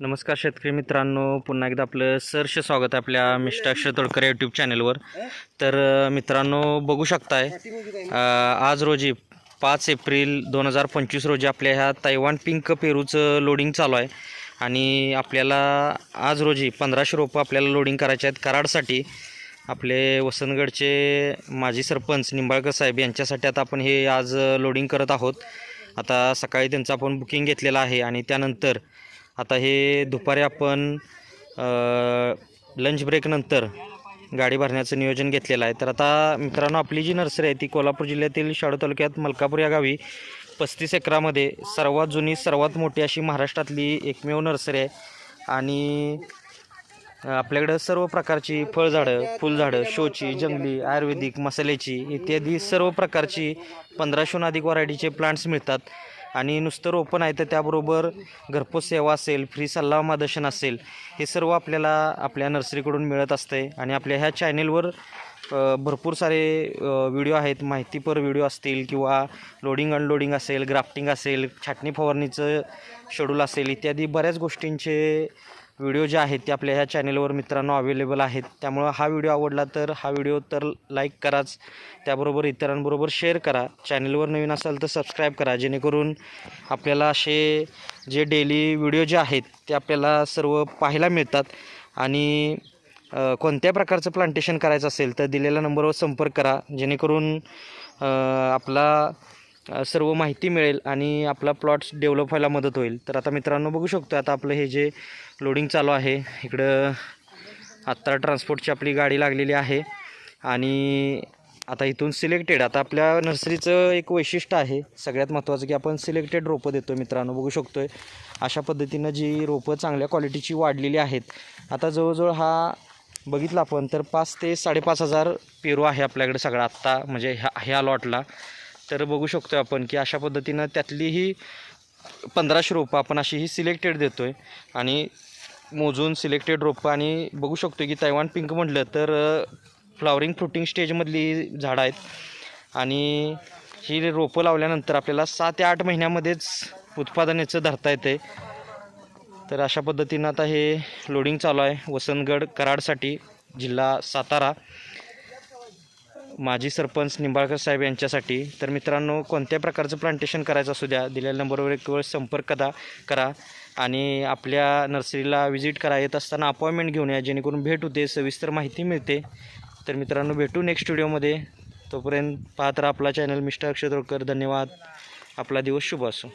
नमस्कार शेतकरी मित्रांनो पुन्हा एकदा आपलं सरसे स्वागत आहे आपल्या मिस्टर अक्षर तोडकर यूट्यूब चॅनलवर तर मित्रांनो बघू शकताय आज रोजी पाच एप्रिल दोन हजार पंचवीस रोजी आपल्या ह्या तैवान पिंक पेरूचं लोडिंग चालू आहे. आणि आपल्याला आज रोजी पंधराशे रोपं आपल्याला लोडिंग करायचे आहेत कराडसाठी. आपले वसंतगडचे माजी सरपंच निंबाळकर साहेब यांच्यासाठी आता आपण हे आज लोडिंग करत आहोत. आता सकाळी त्यांचं आपण बुकिंग घेतलेलं आहे आणि त्यानंतर आता हे दुपारी आपण लंच ब्रेकनंतर गाडी भरण्याचं नियोजन घेतलेलं आहे. तर आता मित्रांनो आपली जी नर्सरी आहे ती कोल्हापूर जिल्ह्यातील शाडू तालुक्यात मलकापूर या गावी पस्तीस एकरामध्ये सर्वात जुनी सर्वात मोठी अशी महाराष्ट्रातली एकमेव नर्सरी आहे. आणि आपल्याकडं सर्व प्रकारची फळझाडं फुलझाडं शोची जंगली आयुर्वेदिक मसाल्याची इत्यादी सर्व प्रकारची पंधराशेहून अधिक व्हरायटीचे प्लांट्स मिळतात. आणि नुसतं रोपण आहे तर त्याबरोबर घरपोच सेवा असेल फ्री सल्ला मार्गदर्शन असेल हे सर्व आपल्याला आपल्या नर्सरीकडून मिळत असते आणि आपल्या ह्या चॅनेलवर भरपूर सारे व्हिडिओ आहेत. माहितीपर व्हिडिओ असतील किंवा लोडिंग अनलोडिंग असेल ग्राफ्टिंग असेल छाटणी फवारणीचं शेड्यूल असेल इत्यादी बऱ्याच गोष्टींचे व्हिडिओ जे आहेत ते आपल्या ह्या चॅनेलवर मित्रांनो अवेलेबल आहेत. त्यामुळं हा व्हिडिओ आवडला तर हा व्हिडिओ तर लाईक कराच. त्याबरोबर इतरांबरोबर शेअर करा. चॅनेलवर नवीन असाल तर सबस्क्राईब करा. जेणेकरून आपल्याला असे जे डेली व्हिडिओ जे आहेत ते आपल्याला सर्व पाहायला मिळतात. आणि कोणत्या प्रकारचं प्लांटेशन करायचं असेल तर दिलेल्या नंबरवर संपर्क करा. जेणेकरून आपला सर्व माहिती मिळेल आणि आपला प्लॉट्स डेव्हलप व्हायला मदत होईल. तर आता मित्रांनो बघू शकतो आता आपलं हे जे लोडिंग चालू आहे इकडं आत्ता ट्रान्सपोर्टची आपली गाडी लागलेली आहे. आणि आता इथून सिलेक्टेड आता आपल्या नर्सरीचं एक वैशिष्ट्य आहे सगळ्यात महत्त्वाचं की आपण सिलेक्टेड रोपं देतो मित्रांनो बघू शकतो आहे अशा पद्धतीनं जी रोपं चांगल्या क्वालिटीची वाढलेली आहेत. आता जवळजवळ हा बघितला आपण तर पाच ते साडेपाच हजार पेरू आहे आपल्याकडे सगळा आत्ता म्हणजे ह्या ह्या लॉटला तर बघू शकतो आपण की अशा पद्धतीनं त्यातलीही पंधराशे रोपं आपण अशी ही सिलेक्टेड देतो आहे आणि मोजून सिलेक्टेड रोपं आणि बघू शकतो की तैवान पिंक म्हटलं तर फ्लावरिंग फ्रुटिंग स्टेजमधली झाडं आहेत. आणि ही रोपं लावल्यानंतर आपल्याला सहा ते आठ महिन्यामध्येच उत्पादन याचं धरता येते तर अशा पद्धतीनं आता हे लोडिंग चालू आहे. वसंतगड कराडसाठी जिल्हा सातारा. माजी सरपंच निंबाळकर साहेब यांच्यासाठी. तर मित्रांनो कोणत्या प्रकारचं प्लांटेशन करायचं असू द्या दिलेल्या नंबरवर एक वेळ संपर्क कदा करा आणि आपल्या नर्सरीला व्हिजिट करा. येत असताना अपॉइंटमेंट घेऊन या जेणेकरून भेट होते सविस्तर माहिती मिळते. तर मित्रांनो भेटू नेक्स्ट व्हिडिओमध्ये तोपर्यंत पाहत राहा आपला चॅनल मिस्टर अक्षय तोडकर. धन्यवाद. आपला दिवस शुभ असो.